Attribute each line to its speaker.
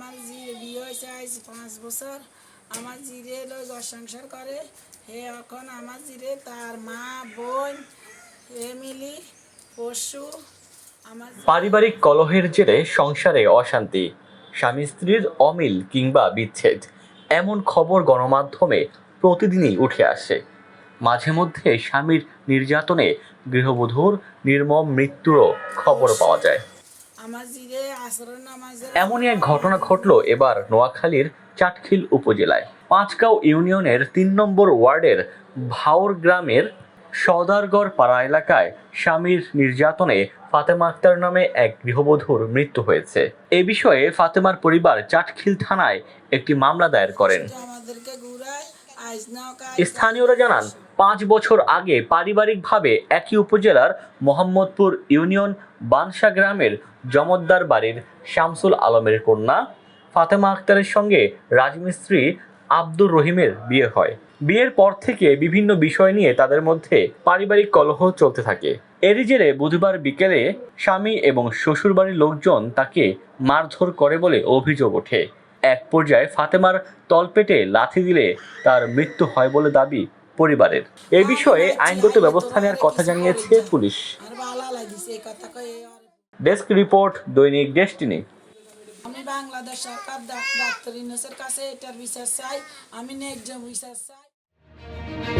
Speaker 1: আমার জি বিয়ে হয়েছে আজ পাঁচ বছর, আমার জিরে ঘর সংসার করে। হে এখন আমার জিরে তার মা, বোন এ মিলি পশু, আমার
Speaker 2: পারিবারিক কলহের জেরে সংসারে অশান্তি, স্বামী স্ত্রীর অমিল কিংবা বিচ্ছেদ, এমন খবর গণমাধ্যমে প্রতিদিনই উঠে আসে। মাঝে মধ্যে স্বামীর নির্যাতনে গৃহবধূর নির্মম মৃত্যুরও খবর পাওয়া যায়। এমনই এক ঘটনা ঘটল এবার নোয়াখালীর চাটখিল উপজেলায়। পাঁচগাঁও ইউনিয়নের তিন নম্বর ওয়ার্ডের ভাওর গ্রামের সদারগড় পাড়া এলাকায় স্বামীর নির্যাতনে ফাতেমা আক্তার নামে এক গৃহবধূর মৃত্যু হয়েছে। এ বিষয়ে ফাতেমার পরিবার চাটখিল থানায় একটি মামলা দায়ের করেন। স্থানীয়রা জানান পাঁচ বছর আগে পারিবারিকভাবে একই উপজেলার মোহাম্মদপুর ইউনিয়ন বানসা গ্রামের জমদ্দার বাড়ির শামসুল আলমের কন্যা ফাতেমা আক্তারের সঙ্গে রাজমিস্ত্রি আব্দুর রহিমের বিয়ে হয়। বিয়ের পর থেকে বিভিন্ন বিষয় নিয়ে তাদের মধ্যে পারিবারিক কলহ চলতে থাকে। এরই জেরে বুধবার বিকেলে স্বামী এবং শ্বশুরবাড়ির লোকজন তাকে মারধর করে বলে অভিযোগ ওঠে। এক পর্যায়ে ফাতেমার তলপেটে লাথি দিলে তার মৃত্যু হয় বলে দাবি পরিবারের। এ বিষয়ে আইনগত ব্যবস্থা নেওয়ার কথা জানিয়েছে পুলিশ। ডেস্ক রিপোর্ট, দৈনিক ডেস্টিনি।
Speaker 1: আমি বাংলাদেশ সরকার ডাক- ডাক্তার ইউনুসের কাছে এটার বিচার চাই। আমি ন্যায্য বিচার চাই।